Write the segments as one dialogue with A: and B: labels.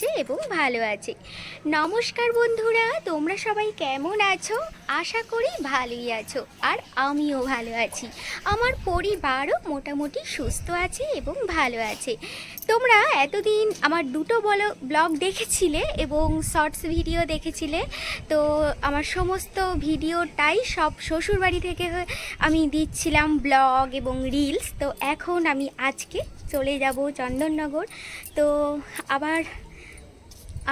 A: আছে এবং ভালো আছে। নমস্কার বন্ধুরা, তোমরা সবাই কেমন আছো? আশা করি ভালোই আছো আর আমিও ভালো আছি। আমার পরিবারও মোটামুটি সুস্থ আছে এবং ভালো আছে। তোমরা এতদিন আমার দুটো বলো ব্লগ দেখেছিলে এবং শর্টস ভিডিও দেখেছিলে। তো আমার সমস্ত ভিডিওটাই সব শ্বশুরবাড়ি থেকে আমি দিচ্ছিলাম ব্লগ এবং রিলস। তো এখন আমি আজকে চলে যাব চন্দননগর। তো আবার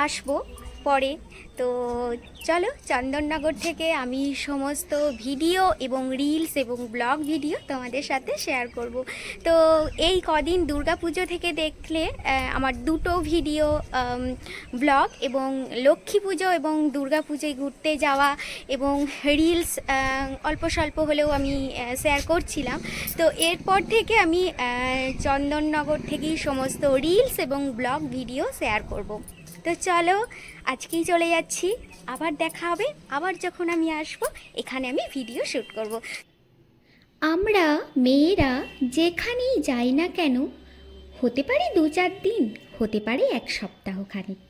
A: আসব পরে। তো চলো চন্দননগর থেকে আমি সমস্ত ভিডিও এবং রিলস এবং ব্লগ ভিডিও তোমাদের সাথে শেয়ার করব। তো এই কদিন দুর্গাপুজো থেকে দেখলে আমার দুটো ভিডিও ব্লগ এবং লক্ষ্মী পুজো এবং দুর্গাপুজোয় ঘুরতে যাওয়া এবং রিলস অল্প স্বল্প হলেও আমি শেয়ার করছিলাম। তো এরপর থেকে আমি চন্দননগর থেকেই সমস্ত রিলস এবং ব্লগ ভিডিও শেয়ার করব। তো চলো, আজকেই চলে যাচ্ছি। আবার দেখা হবে, আবার যখন আমি আসব, এখানে আমি ভিডিও শ্যুট করব। আমরা মেয়েরা যেখানেই যাই না কেন, হতে পারে দু চার দিন, হতে পারে এক সপ্তাহ খানিক,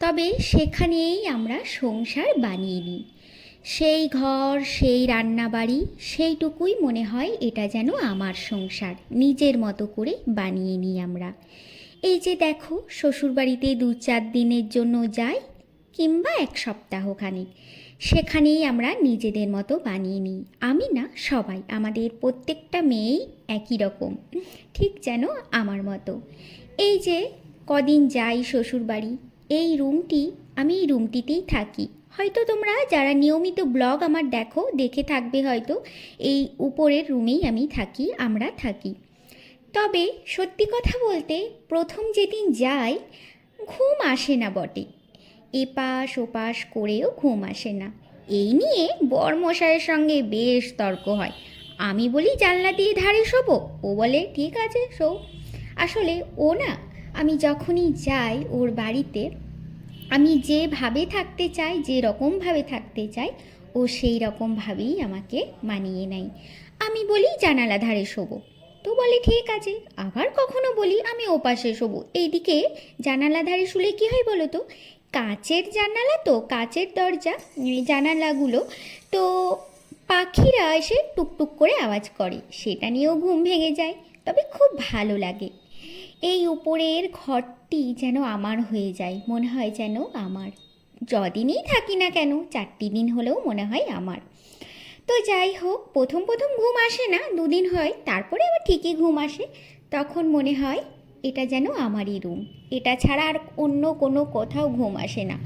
A: তবে সেখানেই আমরা সংসার বানিয়ে নিই। সেই ঘর, সেই রান্নাবাড়ি, সেইটুকুই মনে হয় এটা যেন আমার সংসার, নিজের মতো করে বানিয়ে নিই আমরা। এই যে দেখো, শ্বশুরবাড়িতে দু চার দিনের জন্য যাই কিংবা এক সপ্তাহ খানিক। সেখানেই আমরা নিজেদের মতো বানিয়ে নিই। আমি না, সবাই। আমাদের প্রত্যেকটা মেয়েই একই রকম। ঠিক যেন আমার মতো। এই যে কদিন যাই শ্বশুরবাড়ি, এই রুমটি, আমি এই রুমটিতেই থাকি। হয়তো তোমরা যারা নিয়মিত ব্লগ আমার দেখো, দেখে থাকবে হয়তো। এই উপরের রুমেই আমি থাকি, আমরা থাকি। তবে সত্যি কথা বলতে প্রথম যেদিন যাই, ঘুম আসে না বটে। এপাশ ওপাশ করেও ঘুম আসে না। এই নিয়ে বরমশাইয়ের সঙ্গে বেশ তর্ক হয়। আমি বলি, জানলা দিয়ে ধারে শোবো? ও বলে, ঠিক আছে, শো। আসলে ও না, আমি যখনই যাই ওর বাড়িতে, আমি যেভাবে থাকতে চাই যে রকমভাবে থাকতে চাই, ও সেই রকমভাবেই আমাকে মানিয়ে নেয়। আমি বলি, জানালা ধারে শোবো। তো বলে, ঠিক আছে। আবার কখনো বলি, আমি ওপাশে শোবো। এইদিকে জানালা ধারে শুলে কী হয় বলো তো? কাচের জানালা তো, কাচের দরজা জানালাগুলো। তো পাখিরা এসে টুকটুক করে আওয়াজ করে। সেটা নিয়েও ঘুম ভেঙে যায়, তবে খুব ভালো লাগে। এই উপরের ঘরটি যেন আমার হয়ে যায়, মনে হয় যেন আমার। যদিনই থাকি না কেন, চারটি দিন হলেও মনে হয় আমার। তো যাই হোক, প্রথম প্রথম ঘুম আসে না, দুদিন হয়, তারপরে আবার ঠিকই ঘুম আসে। তখন মনে হয়, এটা যেন আমারই রুম। এটা ছাড়া আর অন্য কোনো কোথাও ঘুম আসে না।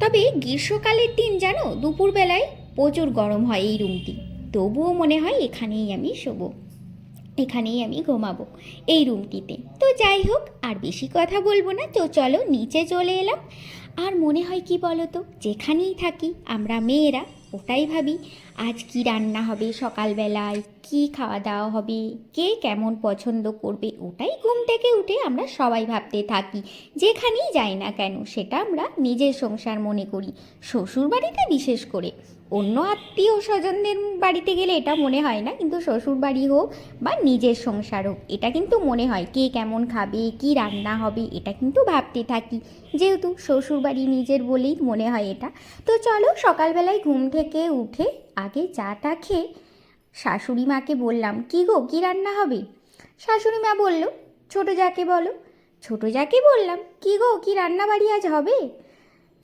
A: তবে গ্রীষ্মকালের দিন জানো, দুপুরবেলায় প্রচুর গরম হয় এই রুমটি। তবুও মনে হয় এখানেই আমি শোবো। এখানেই আমি ঘুমাবো এই রুমটিতে। তো যাই হোক, আর বেশি কথা বলব না, তো চলো নিচে চলে এলাম। আর মনে হয় কি বলো তো যেখানেই থাকি, আমরা মেয়েরা ওটাই ভাবি। আজ কি রান্না হবে সকালবেলায়? কি খাওয়া দাওয়া হবে? কে কেমন পছন্দ করবে? ওটাই ঘুম থেকে উঠে আমরা সবাই ভাবতে থাকি। যেখানেই যাই না কেন, সেটা আমরা নিজের সংসার মনে করি। শ্বশুর বাড়িতে বিশেষ করে। অন্য আত্মীয় স্বজনদের বাড়িতে গেলে এটা মনে হয় না, কিন্তু শ্বশুর বাড়ি হোক বা নিজের সংসার হোক, এটা কিন্তু মনে হয় কে কেমন খাবে, কি রান্না হবে, এটা কিন্তু ভাবতে থাকি। যেহেতু শ্বশুর বাড়ি নিজের বলেই মনে হয় এটা। তো চলো সকালবেলায় ঘুম থেকে উঠে আগে চাটা খেয়ে শাশুড়ি মাকে বললাম, কি গো, কি রান্না হবে? শাশুড়ি মা বলল, ছোটো যাকে বলো। ছোটো যাকে বললাম, কি গো, কি রান্না বাড়ি আজ হবে?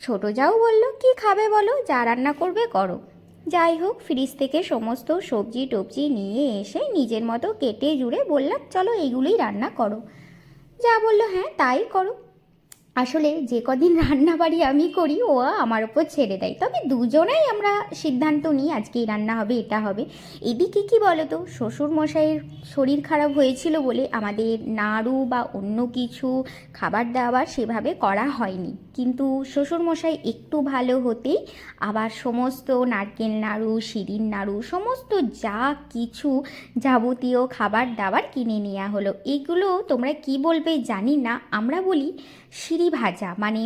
A: ছোট যাও বলল, কি খাবে বলো? যা রান্না করবে করো। যাই হোক, ফ্রিজ থেকে সমস্ত সবজি টবজি নিয়ে এসে নিজের মতো কেটে জুড়ে বললাম, চলো এইগুলোই রান্না করো। যা বলল হ্যাঁ তাই করো। আসলে যে কদিন রান্না বাড়ি আমি করি, ও আমার ওপর ছেড়ে দেয়। তবে দুজনেই আমরা সিদ্ধান্ত নিই আজকে এই রান্না হবে, এটা হবে। এদিকে কি বলো তো শ্বশুর মশাইয়ের শরীর খারাপ হয়েছিল বলে আমাদের নাড়ু বা অন্য কিছু খাবার দাবার সেভাবে করা হয়নি। কিন্তু শ্বশুরমশাই একটু ভালো হতেই আবার সমস্ত নারকেল নাড়ু শিরিন নাড়ু, সমস্ত যা কিছু যাবতীয় খাবার দাবার কিনে নেওয়া হলো। এগুলো তোমরা কি বলবে জানি না, আমরা বলি সিঁড়ি ভাজা। মানে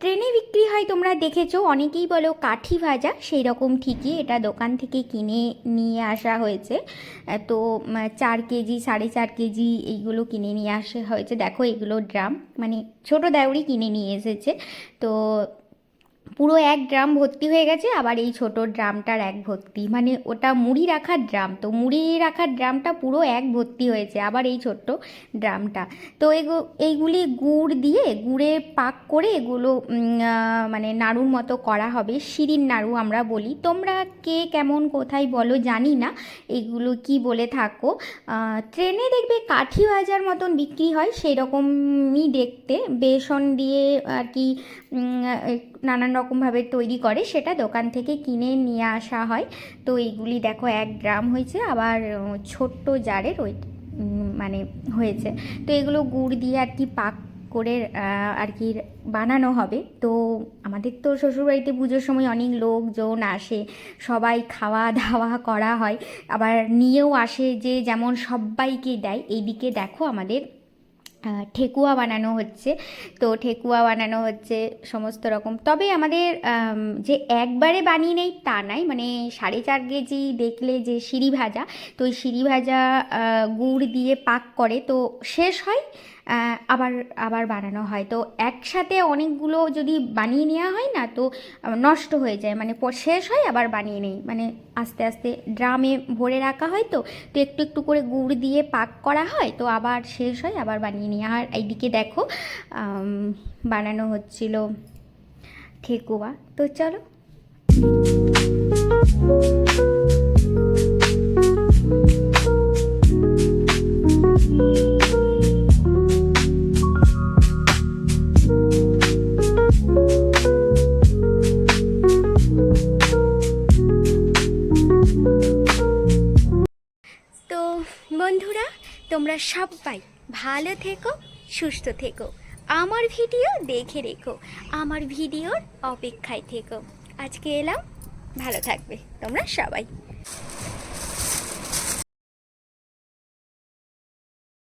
A: ট্রেনে বিক্রি হয় তোমরা দেখেছ, অনেকেই বলো কাঠি ভাজা সেই রকম ঠিকই এটা দোকান থেকে কিনে নিয়ে আসা হয়েছে। তো চার কেজি, সাড়ে চার কেজি এইগুলো কিনে নিয়ে আসা হয়েছে। দেখো এগুলো ড্রাম মানে ছোট দেউরি কিনে নিয়ে এসেছে। তো পুরো এক ড্রাম ভর্তি হয়ে গেছে, আবার এই ছোট ড্রামটার এক ভর্তি। মানে ওটা মুড়ি রাখার ড্রাম, তো মুড়ি রাখার ড্রামটা পুরো এক ভর্তি হয়েছে, আবার এই ছোট্ট ড্রামটা। তো এইগুলি গুড় দিয়ে, গুড়ে পাক করে এগুলো মানে নাড়ুর মতো করা হবে, শিরিন নাড়ু আমরা বলি। তোমরা কে কেমন কোথায় বলো, জানি না, এগুলো কি বলে থাকো। ট্রেনে দেখবে কাঠি ভাজার মতন বিক্রি হয় সেই রকমই দেখতে। বেসন দিয়ে আর কি নানান রকমভাবে তৈরি করে, সেটা দোকান থেকে কিনে নিয়ে আসা হয়। তো এইগুলি দেখো এক গ্রাম হয়েছে, আবার ছোট্ট জারের ওই মানে হয়েছে। তো এগুলো গুড় দিয়ে আর কি পাক করে আর কি বানানো হবে। তো আমাদের তো শ্বশুরবাড়িতে পুজোর সময় অনেক লোকজন আসে, সবাই খাওয়া দাওয়া করা হয়। আবার নিয়েও আসে যে যেমন সবাইকে দেয়, এইদিকে দেখো আমাদের ঠেকুয়া বানানো হচ্ছে। তো ঠেকুয়া বানানো হচ্ছে সমস্ত রকম। তবে আমাদের যে একবারে বানিয়ে নেই তা নাই। মানে সাড়ে চার কেজি দেখলে যে সিঁড়ি ভাজা, তো ওই সিঁড়ি ভাজা গুড় দিয়ে পাক করে, তো শেষ হয় আবার আবার বানানো হয়। তো একসাথে অনেকগুলো যদি বানিয়ে নেওয়া হয় না, তো নষ্ট হয়ে যায়। মানে শেষ হয়, আবার বানিয়ে নেই। মানে আস্তে আস্তে ড্রামে ভরে রাখা হয় তো তো একটু একটু করে গুড় দিয়ে পাক করা হয়, তো আবার শেষ হয়, আবার বানিয়ে নিই আর এইদিকে দেখো বানানো হচ্ছিল ঠেকুয়া তো চলো। তোমরা সবাই ভালো থেকো, সুস্থ থেকো। আমার ভিডিও দেখে রেখো, আমার ভিডিওর অপেক্ষায় থেকো। আজকে এলাম, ভালো থাকবে। তোমরা সবাই।